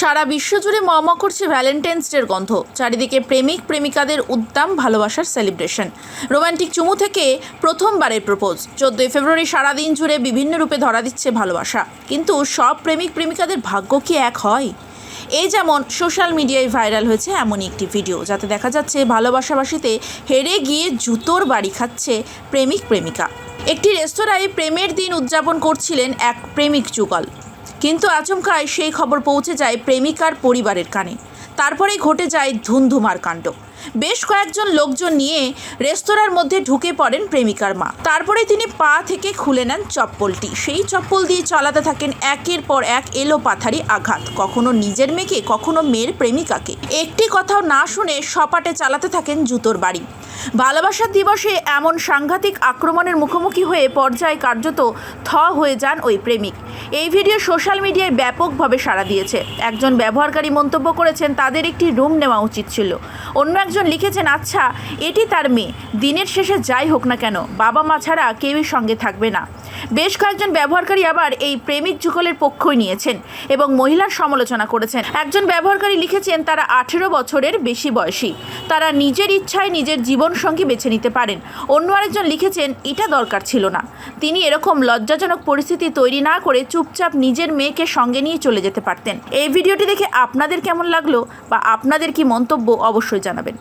সারা বিশ্বজুড়ে মমা করছে ভ্যালেন্টাইন্স ডের গন্ধ। চারিদিকে প্রেমিক প্রেমিকাদের উদ্দাম ভালোবাসার সেলিব্রেশন রোমান্টিক চুমু থেকে প্রথমবারের প্রপোজ চোদ্দোই ফেব্রুয়ারি সারাদিন জুড়ে বিভিন্ন রূপে ধরা দিচ্ছে ভালোবাসা। কিন্তু সব প্রেমিক প্রেমিকাদের ভাগ্য কি এক হয়? এই যেমন সোশ্যাল মিডিয়ায় ভাইরাল হয়েছে, এমনই একটি ভিডিও যাতে দেখা যাচ্ছে ভালোবাসাবাসিতে হেরে গিয়ে জুতোর বাড়ি খাচ্ছে প্রেমিক, প্রেমিকা। একটি রেস্তোরাঁয় প্রেমের দিন উদযাপন করছিলেন এক প্রেমিক যুগল। কিন্তু আচমকায় সেই খবর পৌঁছে যায় প্রেমিকার পরিবারের কানে। তারপরেই ঘটে যায় ধুমধুমার কাণ্ড। বেশ কয়েকজন লোকজন নিয়ে রেস্তোরাঁর মধ্যে ঢুকে পড়েন প্রেমিকার মা। তারপরে তিনি পা থেকে খুলে নেন চপ্পলটি। সেই চপ্পল দিয়ে চালাতে থাকেন একের পর এক এলো পাথারি আঘাত। কখনো নিজের মেয়েকে, কখনো মেয়ের প্রেমিকাকে। একটি কথাও না শুনে সপাটে চালাতে থাকেন জুতোর বাড়ি। ভালোবাসার দিবসে এমন সাংঘাতিক আক্রমণের মুখোমুখি হয়ে পর্যায়ে কার্যত থ হয়ে যান ওই প্রেমিক। এই ভিডিও সোশ্যাল মিডিয়ায় ব্যাপকভাবে সাড়া দিয়েছে। একজন ব্যবহারকারী মন্তব্য করেছেন, তাদের একটি রুম নেওয়া উচিত ছিল। অন্য একজন লিখেছেন আচ্ছা এটি তার মেয়ে। দিনের শেষে যাই হোক না কেন বাবা মা ছাড়া কেউই সঙ্গে থাকবে না। বেশ কয়েকজন ব্যবহারকারী আবার এই প্রেমিক যুগলের পক্ষই নিয়েছেন এবং মহিলার সমালোচনা করেছেন। একজন ব্যবহারকারী লিখেছেন, তারা আঠেরো বছরের বেশি বয়সী। তারা নিজের ইচ্ছায় নিজের জীবনসঙ্গী বেছে নিতে পারেন? অন্য আরেকজন লিখেছেন, এটা দরকার ছিল না। তিনি এরকম লজ্জাজনক পরিস্থিতি তৈরি না করে চুপচাপ নিজের মেয়েকে সঙ্গে নিয়ে চলে যেতে পারতেন। এই ভিডিওটি দেখে আপনাদের কেমন লাগল বা আপনাদের কি মন্তব্য অবশ্যই জানাবেন।